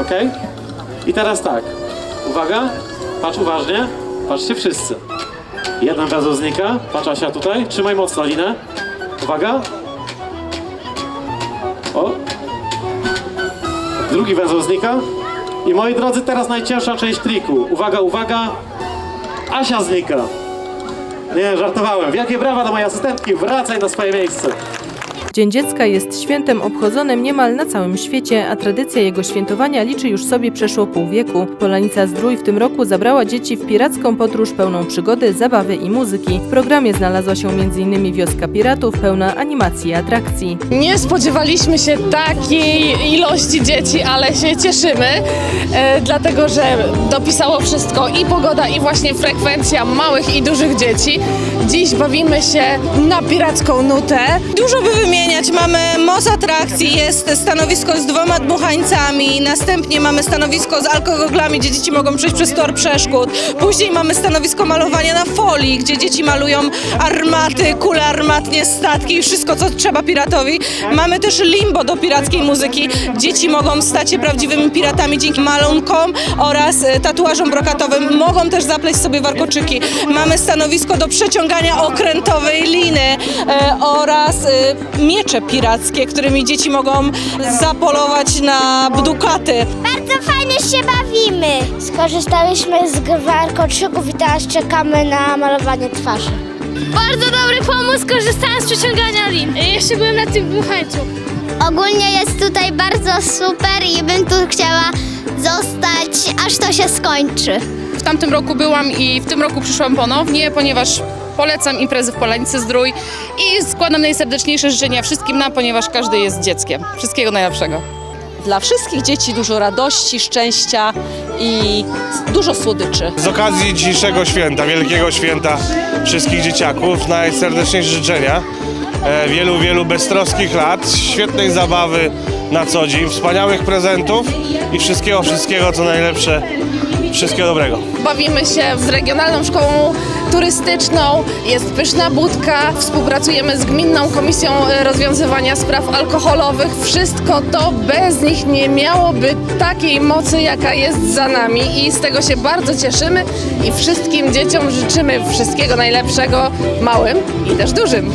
Ok? I teraz tak. Uwaga, patrz uważnie. Patrzcie wszyscy. Jeden węzeł znika. Patrz Asia tutaj. Trzymaj mocno linę. Uwaga. O. Drugi węzeł znika. I moi drodzy, teraz najcięższa część triku. Uwaga, uwaga. Asia znika. Nie, żartowałem. Wielkie brawa do mojej asystentki. Wracaj na swoje miejsce. Dzień Dziecka jest świętem obchodzonym niemal na całym świecie, a tradycja jego świętowania liczy już sobie przeszło pół wieku. Polanica Zdrój w tym roku zabrała dzieci w piracką podróż pełną przygody, zabawy i muzyki. W programie znalazła się m.in. Wioska Piratów pełna animacji i atrakcji. Nie spodziewaliśmy się takiej ilości dzieci, ale się cieszymy, e, dlatego że dopisało wszystko i pogoda, i właśnie frekwencja małych i dużych dzieci. Dziś bawimy się na piracką nutę. Dużo by wymieniać. Mamy moc atrakcji, jest stanowisko z dwoma dmuchańcami, następnie mamy stanowisko z alkogoglami, gdzie dzieci mogą przejść przez tor przeszkód. Później mamy stanowisko malowania na folii, gdzie dzieci malują armaty, kule armatnie, statki i wszystko, co trzeba piratowi. Mamy też limbo do pirackiej muzyki. Dzieci mogą stać się prawdziwymi piratami dzięki malunkom oraz e, tatuażom brokatowym. Mogą też zapleść sobie warkoczyki. Mamy stanowisko do przeciągania okrętowej liny e, oraz e, miecze pirackie, którymi dzieci mogą zapolować na bdukaty. Bardzo fajnie się bawimy. Skorzystałyśmy z warkoczyków i teraz czekamy na malowanie twarzy. Bardzo dobry pomysł, korzystałem z przeciągania lin. Jeszcze byłem na tym dmuchańcu. Ogólnie jest tutaj bardzo super i bym tu chciała zostać, aż to się skończy. W tamtym roku byłam i w tym roku przyszłam ponownie, ponieważ polecam imprezy w Polanicy Zdrój i składam najserdeczniejsze życzenia wszystkim nam, ponieważ każdy jest dzieckiem. Wszystkiego najlepszego. Dla wszystkich dzieci dużo radości, szczęścia i dużo słodyczy. Z okazji dzisiejszego święta, wielkiego święta wszystkich dzieciaków, najserdeczniejsze życzenia. E, Wielu, wielu beztroskich lat, świetnej zabawy na co dzień, wspaniałych prezentów i wszystkiego, wszystkiego co najlepsze. Wszystkiego dobrego. Bawimy się z Regionalną Szkołą Turystyczną, jest pyszna budka, współpracujemy z Gminną Komisją Rozwiązywania Spraw Alkoholowych. Wszystko to bez nich nie miałoby takiej mocy, jaka jest za nami i z tego się bardzo cieszymy i wszystkim dzieciom życzymy wszystkiego najlepszego, małym i też dużym.